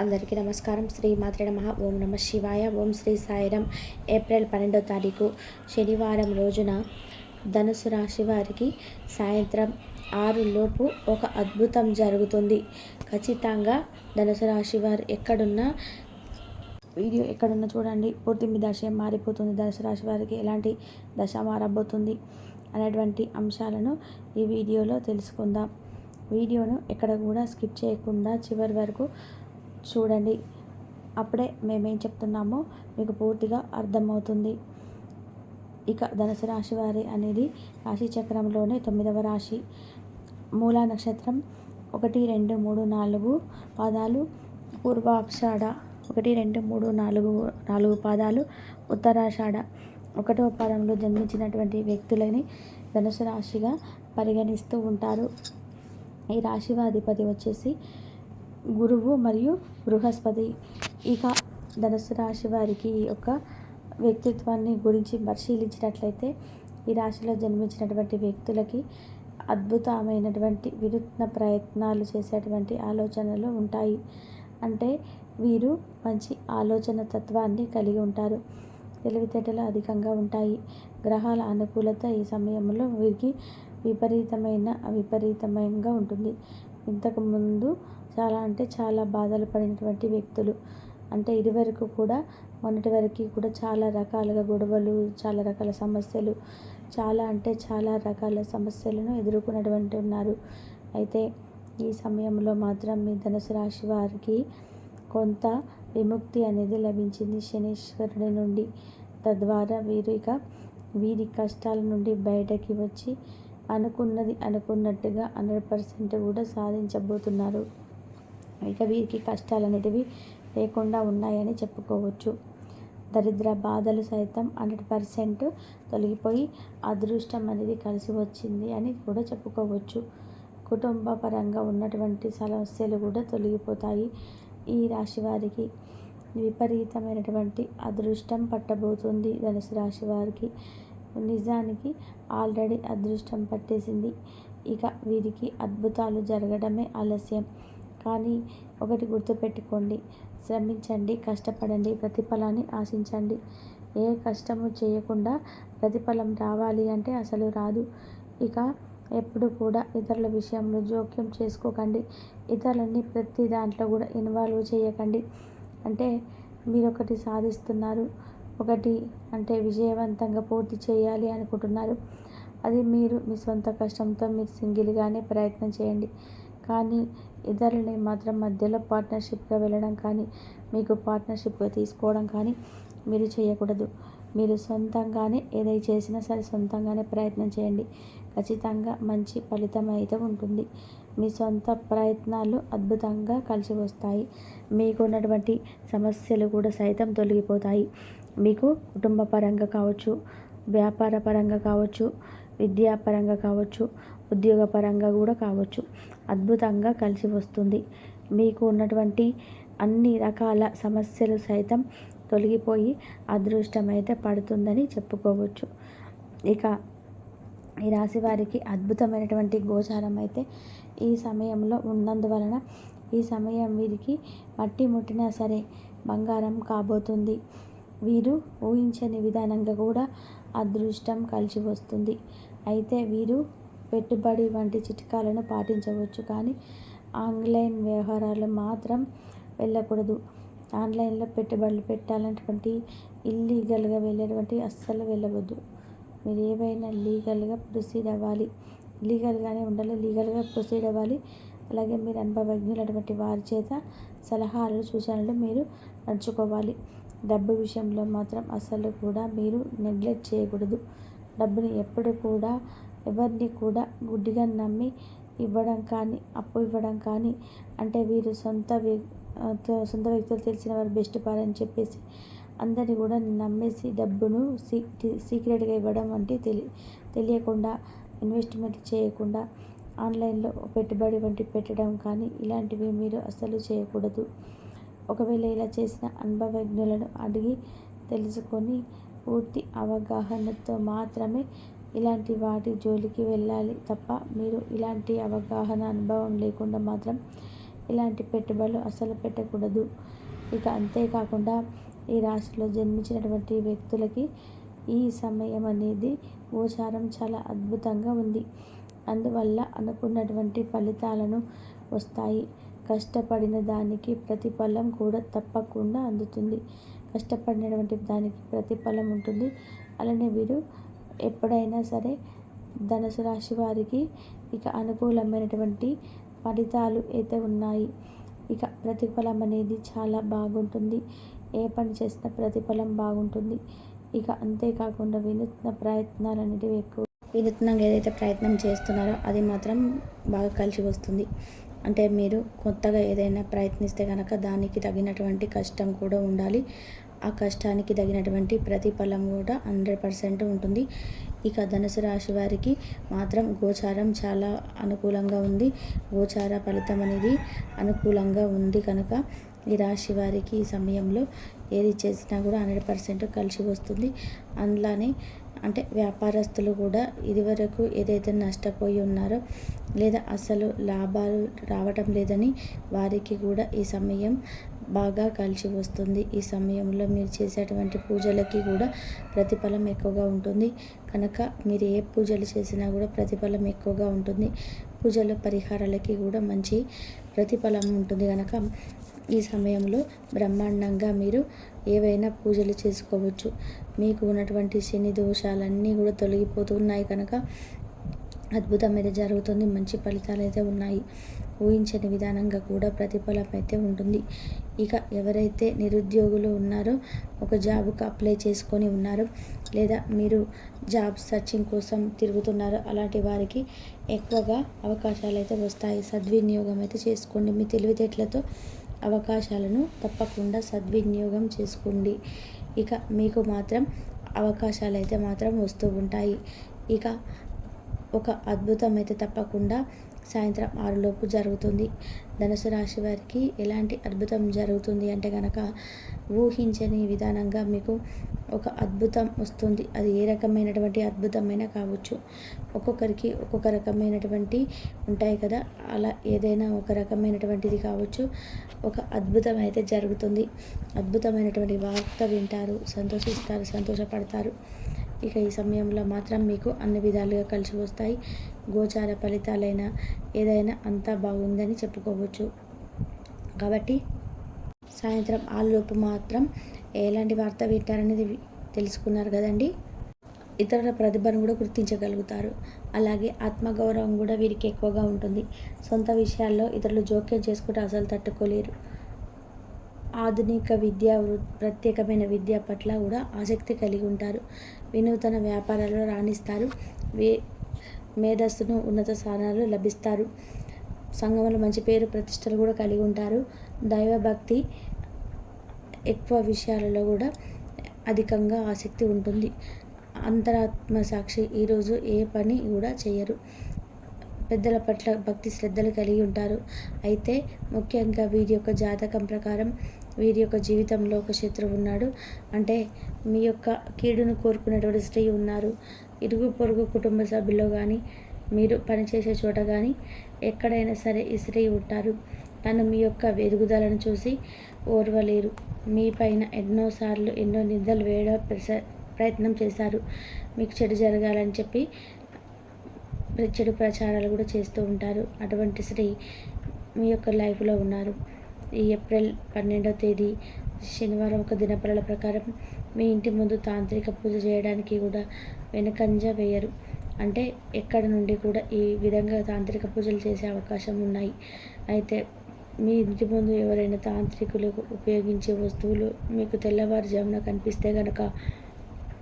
అందరికీ నమస్కారం. శ్రీ మాత్రే నమ. ఓం నమ శివాయ. ఓం శ్రీ సాయిరం. ఏప్రిల్ పన్నెండో తారీఖు శనివారం రోజున ధనుసు రాశి వారికి సాయంత్రం ఆరు లోపు ఒక అద్భుతం జరుగుతుంది. ఖచ్చితంగా ధనుసు రాశి వారు ఎక్కడున్నా వీడియో ఎక్కడున్నా చూడండి. పూర్తి మీ దశ మారిపోతుంది. ధనుసు రాశి వారికి ఎలాంటి దశ మారబోతుంది అనేటువంటి అంశాలను ఈ వీడియోలో తెలుసుకుందాం. వీడియోను ఎక్కడ కూడా స్కిప్ చేయకుండా చివరి వరకు చూడండి. అప్పుడే మేమేం చెప్తున్నామో మీకు పూర్తిగా అర్థమవుతుంది. ఇక ధనుసు రాశి వారి అనేది రాశి చక్రంలోనే తొమ్మిదవ రాశి. మూలా నక్షత్రం ఒకటి రెండు మూడు నాలుగు పాదాలు పూర్వాషాఢ ఒకటి రెండు మూడు నాలుగు నాలుగు పాదాలు ఉత్తరాషాఢ. ఒకటో పాదంలో జన్మించినటువంటి వ్యక్తులని ధనుసు రాశిగా పరిగణిస్తూ ఉంటారు. ఈ రాశి అధిపతి వచ్చేసి గురువు మరియు బృహస్పతి. ఇక ధనుసు రాశి వారికి యొక్క వ్యక్తిత్వాన్ని గురించి పరిశీలించినట్లయితే ఈ రాశిలో జన్మించినటువంటి వ్యక్తులకి అద్భుతమైనటువంటి వినూత్న ప్రయత్నాలు చేసేటువంటి ఆలోచనలు ఉంటాయి. అంటే వీరు మంచి ఆలోచన తత్వాన్ని కలిగి ఉంటారు. తెలివితేటలు అధికంగా ఉంటాయి. గ్రహాల అనుకూలత ఈ సమయంలో వీరికి విపరీతమైన విపరీతమైనగా ఉంటుంది. ఇంతకుముందు చాలా అంటే చాలా బాధలు పడినటువంటి వ్యక్తులు. అంటే ఇదివరకు కూడా మొన్నటి వరకు కూడా చాలా రకాలుగా గొడవలు చాలా రకాల సమస్యలు చాలా అంటే చాలా రకాల సమస్యలను ఎదుర్కొన్నటువంటి ఉన్నారు. అయితే ఈ సమయంలో మాత్రం మీ ధనుసు రాశి వారికి కొంత విముక్తి అనేది లభించింది శనీశ్వరుడి నుండి. తద్వారా వీరు ఇక వీరి కష్టాల నుండి బయటకి వచ్చి అనుకున్నది అనుకున్నట్టుగా హండ్రెడ్ పర్సెంట్ కూడా సాధించబోతున్నారు. ఇక వీరికి కష్టాలు అనేటివి లేకుండా ఉన్నాయని చెప్పుకోవచ్చు. దరిద్ర బాధలు సైతం హండ్రెడ్ పర్సెంట్ తొలగిపోయి అదృష్టం అనేది కలిసి వచ్చింది అని కూడా చెప్పుకోవచ్చు. కుటుంబ పరంగా ఉన్నటువంటి సమస్యలు కూడా తొలగిపోతాయి ఈ రాశి వారికి. విపరీతమైనటువంటి అదృష్టం పట్టబోతుంది ధనుసు రాశి వారికి. నిజానికి ఆల్రెడీ అదృష్టం పట్టేసింది. ఇక వీరికి అద్భుతాలు జరగడమే ఆలస్యం. కానీ ఒకటి గుర్తుపెట్టుకోండి. శ్రమించండి కష్టపడండి ప్రతిఫలాన్ని ఆశించండి. ఏ కష్టము చేయకుండా ప్రతిఫలం రావాలి అంటే అసలు రాదు. ఇక ఎప్పుడు కూడా ఇతరుల విషయంలో జోక్యం చేసుకోకండి. ఇతరులని ప్రతి దాంట్లో కూడా ఇన్వాల్వ్ చేయకండి. అంటే మీరు ఒకటి సాధిస్తున్నారు. ఒకటి అంటే విజయవంతంగా పూర్తి చేయాలి అనుకుంటున్నారు. అది మీరు మీ సొంత కష్టంతో మీరు సింగిల్గానే ప్రయత్నం చేయండి. కానీ ఇతరులని మాత్రం మధ్యలో పార్ట్నర్షిప్గా వెళ్ళడం కానీ మీకు పార్ట్నర్షిప్గా తీసుకోవడం కానీ మీరు చేయకూడదు. మీరు సొంతంగానే ఏదై చేసినా సరే సొంతంగానే ప్రయత్నం చేయండి. ఖచ్చితంగా మంచి ఫలితం అయితే ఉంటుంది. మీ సొంత ప్రయత్నాలు అద్భుతంగా కలిసి వస్తాయి. మీకు ఉన్నటువంటి సమస్యలు కూడా సైతం తొలగిపోతాయి. మీకు కుటుంబ పరంగా కావచ్చు వ్యాపార పరంగా కావచ్చు విద్యాపరంగా కావచ్చు ఉద్యోగపరంగా కూడా కావచ్చు. అద్భుతంగా కలిసి వస్తుంది. మీకు ఉన్నటువంటి అన్ని రకాల సమస్యలు సైతం తొలగిపోయి అదృష్టం అయితే పడుతుందని చెప్పుకోవచ్చు. ఇక ఈ రాశి వారికి అద్భుతమైనటువంటి గోచారం అయితే ఈ సమయంలో ఉన్నందువలన ఈ సమయం వీరికి మట్టి ముట్టినా సరే బంగారం కాబోతుంది. వీరు ఊహించని విధానంగా కూడా అదృష్టం కలిసి వస్తుంది. అయితే వీరు పెట్టుబడి వంటి చిట్కాలను పాటించవచ్చు కానీ ఆన్లైన్ వ్యవహారాలు మాత్రం వెళ్ళకూడదు. ఆన్లైన్లో పెట్టుబడులు పెట్టాలన్నటువంటి ఇల్లీగల్గా వెళ్ళేటువంటి అస్సలు వెళ్ళవద్దు. మీరు ఏవైనా లీగల్గా ప్రొసీడ్ అవ్వాలి. లీగల్గానే ఉండాలి లీగల్గా ప్రొసీడ్ అవ్వాలి. అలాగే మీరు అనుభవజ్ఞులటువంటి వారి చేత సలహాలు సూచనలు మీరు నడుచుకోవాలి. డబ్బు విషయంలో మాత్రం అసలు కూడా మీరు నెగ్లెక్ట్ చేయకూడదు. డబ్బుని ఎప్పుడు కూడా ఎవరిని కూడా గుడ్డిగా నమ్మి ఇవ్వడం కానీ అప్పు ఇవ్వడం కానీ అంటే వీరు సొంత సొంత వ్యక్తులు తెలిసిన వారు బెస్ట్ పార్ అని చెప్పేసి అందరినీ కూడా నమ్మేసి డబ్బును సీక్రెట్గా ఇవ్వడం వంటి తెలి తెలియకుండా ఇన్వెస్ట్మెంట్ చేయకుండా ఆన్లైన్లో పెట్టుబడి వంటి పెట్టడం కానీ ఇలాంటివి మీరు అస్సలు చేయకూడదు. ఒకవేళ ఇలా చేసిన అనుభవజ్ఞులను అడిగి తెలుసుకొని పూర్తి అవగాహనతో మాత్రమే ఇలాంటి వాటి జోలికి వెళ్ళాలి తప్ప మీరు ఇలాంటి అవగాహన అనుభవం లేకుండా మాత్రం ఇలాంటి పెట్టుబడులు అసలు పెట్టకూడదు. ఇక అంతేకాకుండా ఈ రాశిలో జన్మించినటువంటి వ్యక్తులకి ఈ సమయం అనేది గోచారం చాలా అద్భుతంగా ఉంది. అందువల్ల అనుకున్నటువంటి ఫలితాలను వస్తాయి. కష్టపడిన దానికి ప్రతిఫలం కూడా తప్పకుండా అందుతుంది. కష్టపడినటువంటి దానికి ప్రతిఫలం ఉంటుంది. అలానే వీరు ఎప్పుడైనా సరే ధనుసు రాశి వారికి ఇక అనుకూలమైనటువంటి ఫలితాలు అయితే ఉన్నాయి. ఇక ప్రతిఫలం అనేది చాలా బాగుంటుంది. ఏ పని చేసినా ప్రతిఫలం బాగుంటుంది. ఇక అంతేకాకుండా వినూత్న ప్రయత్నాలు అనేటివి ఎక్కువ వినూత్నంగా ఏదైతే ప్రయత్నం చేస్తున్నారో అది మాత్రం బాగా కలిసి వస్తుంది. అంటే మీరు కొత్తగా ఏదైనా ప్రయత్నిస్తే కనుక దానికి తగినటువంటి కష్టం కూడా ఉండాలి. ఆ కష్టానికి తగినటువంటి ప్రతిఫలం కూడా హండ్రెడ్ పర్సెంట్ ఉంటుంది. ఇక ధనుసు రాశి వారికి మాత్రం గోచారం చాలా అనుకూలంగా ఉంది. గోచార ఫలితం అనేది అనుకూలంగా ఉంది కనుక ఈ రాశి వారికి ఈ సమయంలో ఏది చేసినా కూడా హండ్రెడ్ పర్సెంట్ కలిసి వస్తుంది. అందులోనే అంటే వ్యాపారస్తులు కూడా ఇదివరకు ఏదైతే నష్టపోయి ఉన్నారో లేదా అసలు లాభాలు రావటం లేదని వారికి కూడా ఈ సమయం బాగా కలిసి వస్తుంది. ఈ సమయంలో మీరు చేసేటువంటి పూజలకి కూడా ప్రతిఫలం ఎక్కువగా ఉంటుంది. కనుక మీరు ఏ పూజలు చేసినా కూడా ప్రతిఫలం ఎక్కువగా ఉంటుంది. పూజల పరిహారాలకి కూడా మంచి ప్రతిఫలం ఉంటుంది. కనుక ఈ సమయంలో బ్రహ్మాండంగా మీరు ఏవైనా పూజలు చేసుకోవచ్చు. మీకు ఉన్నటువంటి శని దోషాలన్నీ కూడా తొలగిపోతున్నాయి. కనుక అద్భుతం అయితే జరుగుతుంది. మంచి ఫలితాలు అయితే ఉన్నాయి. ఊహించని విధానంగా కూడా ప్రతిఫలం అయితే ఉంటుంది. ఇక ఎవరైతే నిరుద్యోగులు ఉన్నారో ఒక జాబ్కు అప్లై చేసుకొని ఉన్నారో లేదా మీరు జాబ్ సర్చింగ్ కోసం తిరుగుతున్నారో అలాంటి వారికి ఎక్కువగా అవకాశాలు అయితే వస్తాయి. సద్వినియోగం అయితే చేసుకోండి. మీ తెలివితేటలతో అవకాశాలను తప్పకుండా సద్వినియోగం చేసుకోండి. ఇక మీకు మాత్రం అవకాశాలు అయితే మాత్రం వస్తూ ఉంటాయి. ఇక ఒక అద్భుతం అయితే తప్పకుండా సాయంత్రం ఆరులోపు జరుగుతుంది. ధనుసు రాశి వారికి ఎలాంటి అద్భుతం జరుగుతుంది అంటే కనుక ఊహించని విధానంగా మీకు ఒక అద్భుతం వస్తుంది. అది ఏ రకమైనటువంటి అద్భుతమైనా కావచ్చు. ఒక్కొక్కరికి ఒక్కొక్క రకమైనటువంటి ఉంటాయి కదా. అలా ఏదైనా ఒక రకమైనటువంటిది కావచ్చు. ఒక అద్భుతం అయితే జరుగుతుంది. అద్భుతమైనటువంటి వార్త వింటారు సంతోషిస్తారు సంతోషపడతారు. ఇక ఈ సమయంలో మాత్రం మీకు అన్ని విధాలుగా కలిసి వస్తాయి. గోచార ఫలితాలైనా ఏదైనా అంతా బాగుందని చెప్పుకోవచ్చు. కాబట్టి సాయంత్రం ఆలోపు మాత్రం ఎలాంటి వార్త వింటారనేది తెలుసుకున్నారు కదండి? ఇతరుల ప్రతిభను కూడా గుర్తించగలుగుతారు. అలాగే ఆత్మగౌరవం కూడా వీరికి ఎక్కువగా ఉంటుంది. సొంత విషయాల్లో ఇతరులు జోక్యం చేసుకుంటే అసలు తట్టుకోలేరు. ఆధునిక విద్య ప్రత్యేకమైన విద్య పట్ల కూడా ఆసక్తి కలిగి ఉంటారు. వినూతన వ్యాపారాల్లో రాణిస్తారు. వే మేధస్సును ఉన్నత స్థానాలు లభిస్తారు. సంఘంలో మంచి పేరు ప్రతిష్టలు కూడా కలిగి ఉంటారు. దైవభక్తి ఎక్కువ విషయాలలో కూడా అధికంగా ఆసక్తి ఉంటుంది. అంతరాత్మ సాక్షి ఈరోజు ఏ పని కూడా చేయరు. పెద్దల పట్ల భక్తి శ్రద్ధలు కలిగి ఉంటారు. అయితే ముఖ్యంగా వీరి యొక్క జాతకం ప్రకారం వీరి యొక్క జీవితంలో ఒక శత్రువు ఉన్నాడు. అంటే మీ యొక్క కీడును కోరుకునేటువంటి స్త్రీ ఉన్నారు. ఇరుగు పొరుగు కుటుంబ సభ్యుల్లో కానీ మీరు పనిచేసే చోట కానీ ఎక్కడైనా సరే ఈ స్త్రీ ఉంటారు. తను మీ యొక్క ఎదుగుదలను చూసి ఓర్వలేరు. మీ పైన ఎన్నోసార్లు ఎన్నో నిందలు వేయడం ప్రయత్నం చేశారు. మీకు చెడు జరగాలని చెప్పి చెడు ప్రచారాలు కూడా చేస్తూ ఉంటారు. అటువంటి స్త్రీ మీ యొక్క లైఫ్లో ఉన్నారు. ఈ ఏప్రిల్ పన్నెండవ తేదీ శనివారం ఒక దినపరల ప్రకారం మీ ఇంటి ముందు తాంత్రిక పూజ చేయడానికి కూడా వెనకంజ వేయరు. అంటే ఎక్కడ నుండి కూడా ఈ విధంగా తాంత్రిక పూజలు చేసే అవకాశం ఉన్నాయి. అయితే మీ ఇంటి ముందు ఎవరైనా తాంత్రికులు ఉపయోగించే వస్తువులు మీకు తెల్లవారుజామున కనిపిస్తే కనుక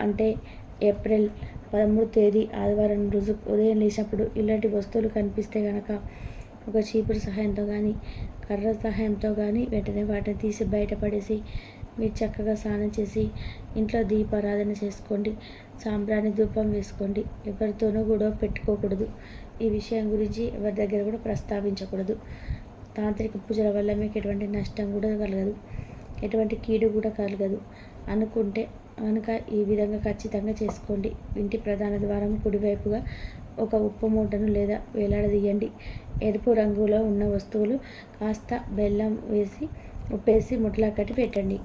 అంటే ఏప్రిల్ పదమూడు తేదీ ఆదివారం రోజు ఉదయం లేచినప్పుడు ఇలాంటి వస్తువులు కనిపిస్తే కనుక ఒక చీపురు సహాయంతో కానీ కర్ర సహాయంతో కానీ వెంటనే వాటిని తీసి బయటపడేసి మీరు చక్కగా స్నానం చేసి ఇంట్లో దీపారాధన చేసుకోండి సాంబ్రాణి ధూపం వేసుకోండి. ఎవరితోనూ గొడవ పెట్టుకోకూడదు. ఈ విషయం గురించి ఎవరి దగ్గర కూడా ప్రస్తావించకూడదు. తాంత్రిక పూజల వల్ల మీకు ఎటువంటి నష్టం కూడా కలగదు. ఎటువంటి కీడు కూడా కలగదు. అనుకుంటే కనుక ఈ విధంగా ఖచ్చితంగా చేసుకోండి. ఇంటి ప్రధాన ద్వారం కుడివైపుగా ఒక ఉప్పు మూటను లేదా వేలాడదీయండి. ఎరుపు రంగులో ఉన్న వస్తువులు కాస్త బెల్లం వేసి ఉప్పేసి ముట్లా కట్టి పెట్టండి.